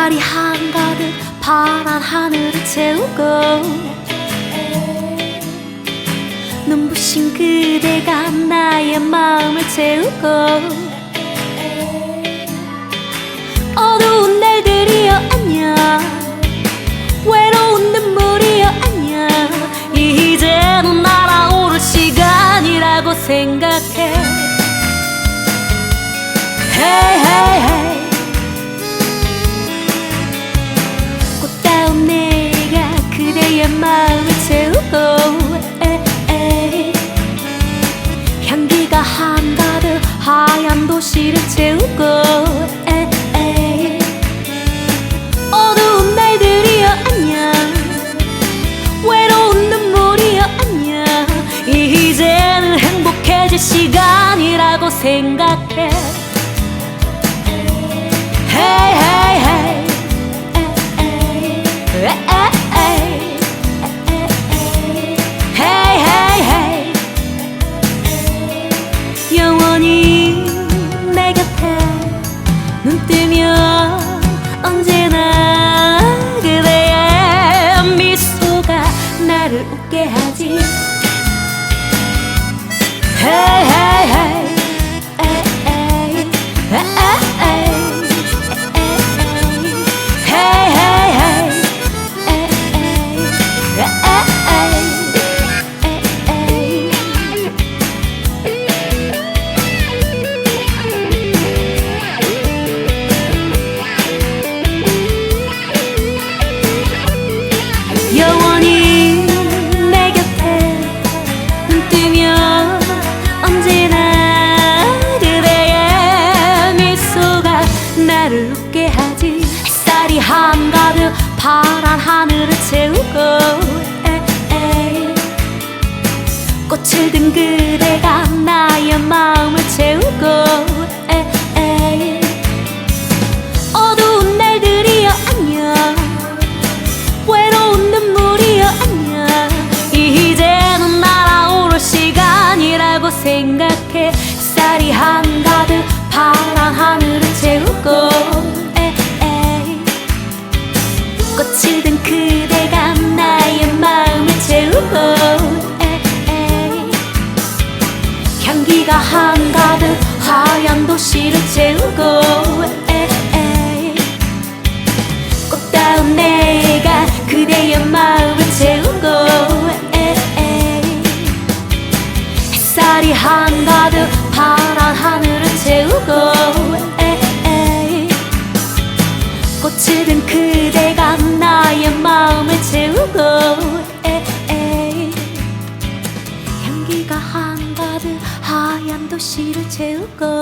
별이 한가득 파란 하늘을 채우고 눈부신 그대가 나의 마음을 채우고 어두운 날들이여 안녕 외로운 눈물이여 안녕. 이제는 날아오를 시간이라고 생각 도시를 채우고 에, 에. 어두운 날들이여 안녕. 외로운 눈물이여 안녕. 이제는 행복해질 시간이라고 생각해. Hey hey. Hey Hey 파란 하늘을 채우고 에, 에. 꽃을 든 그대가 나의 마음을 채우고 향기가 한가득 하얀 도시를 채우고. 꽃다운 내가 그대의 마음을 채우고. 햇살이 한가득 파란 하늘을 채우고 향기